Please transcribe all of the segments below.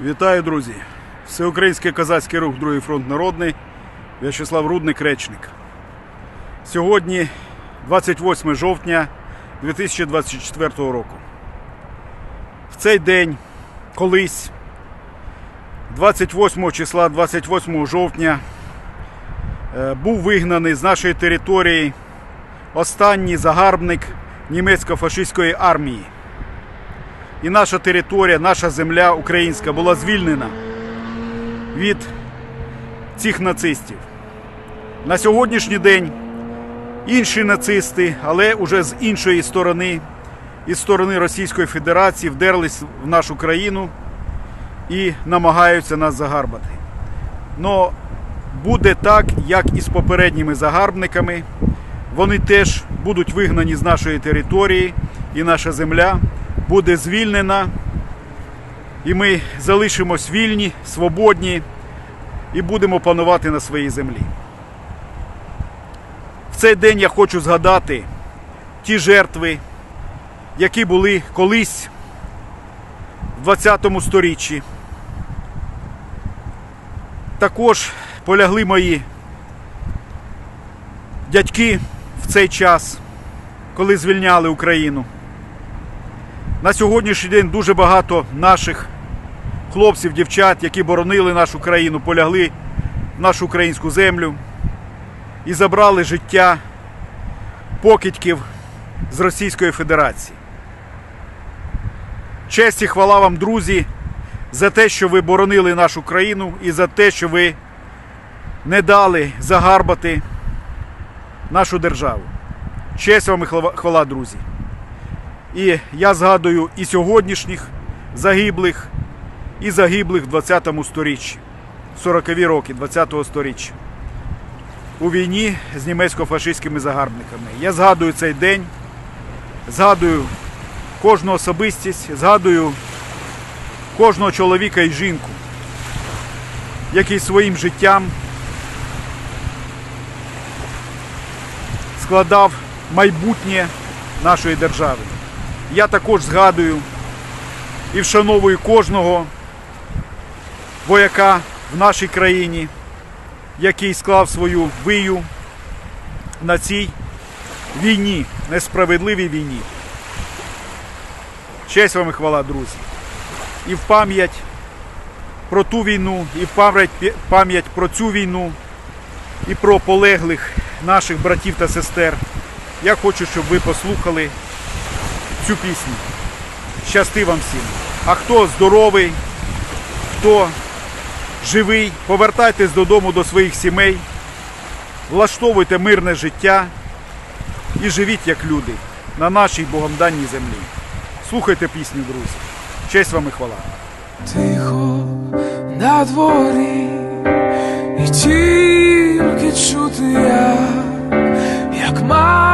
Вітаю, друзі! Всеукраїнський козацький рух Другий фронт народний В'ячеслав Рудник Речник. Сьогодні 28 жовтня 2024 року. В цей день колись, 28 числа 28 жовтня, е, був вигнаний з нашої території останній загарбник німецько-фашистської армії і наша територія, наша земля українська була звільнена від цих нацистів. На сьогоднішній день інші нацисти, але уже з іншої сторони, із сторони Російської Федерації, вдерлись в нашу країну і намагаються нас загарбати. Но буде так, як і з попередніми загарбниками. Вони теж будуть вигнані з нашої території, і наша земля буде звільнена, і ми залишимось вільні, свободні і будемо панувати на своїй землі. В цей день я хочу згадати ті жертви, які були колись в 20 сторіччі. Також полягли мої дядьки в цей час, коли звільняли Україну. На сьогоднішній день дуже багато наших хлопців, дівчат, які боронили нашу країну, полягли в нашу українську землю і забрали життя покидьків з Російської Федерації. Честь і хвала вам, друзі, за те, що ви боронили нашу країну і за те, що ви не дали загарбати нашу державу. Честь вам і хвала- друзі. І я згадую і сьогоднішніх загиблих, і загиблих в 20-му сторіччі, 40-ві роки 20-го сторіччя. У війні з німецько-фашистськими загарбниками. Я згадую цей день, згадую кожну особистість, згадую кожного чоловіка і жінку, який своїм життям складав майбутнє нашої держави. Я також згадую і вшановую кожного вояка в нашій країні, який склав свою вию на цій війні, несправедливій війні. Честь вам і хвала, друзі. І в пам'ять про ту війну, і в пам'ять, про цю війну, і про полеглих наших братів та сестер. Я хочу, щоб ви послухали цю пісню. Щасти вам всім. А хто здоровий, хто живий, повертайтесь додому до своїх сімей, влаштовуйте мирне життя і живіть як люди на нашій Богом даній землі. Слухайте пісню, друзі. Честь вам і хвала. Тихо на дворі, і тільки чути як, як матері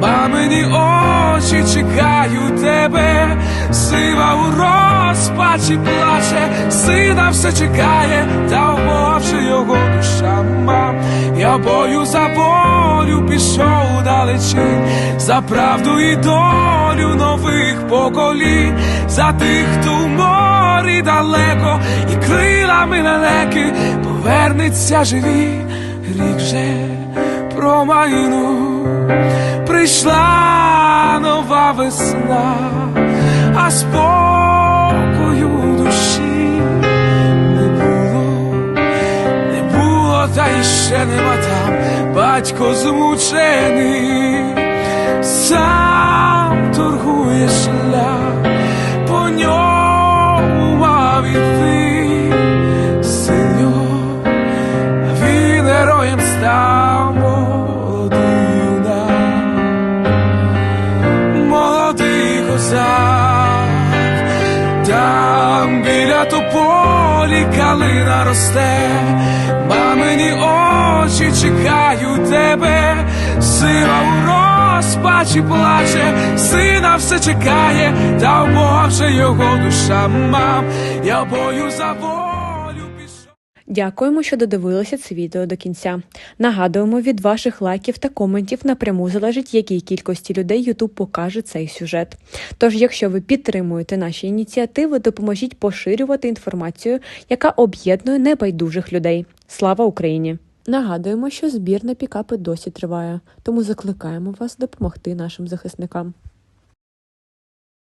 мамині очі чекають тебе, сива у розпачі плаче, сина все чекає, та вмовчи його душа мам. Я бою за волю пішов далечінь, за правду і долю нових поколінь, за тих, хто в морі далеко, і крилами далеки повернеться живі, рік же промайну, прийшла нова весна, а спокою душі не було. Не було, та й ще нема там. Батько змучений, сам торгує шлях, тополі калина росте, мамині очі чекають тебе, сила у розпачі плаче, сина все чекає, та в Бога його душа мам, я бою за пішов. Дякуємо, що додивилися це відео до кінця. Нагадуємо, від ваших лайків та коментів напряму залежить, якій кількості людей YouTube покаже цей сюжет. Тож, якщо ви підтримуєте наші ініціативи, допоможіть поширювати інформацію, яка об'єднує небайдужих людей. Слава Україні! Нагадуємо, що збір на пікапи досі триває, тому закликаємо вас допомогти нашим захисникам.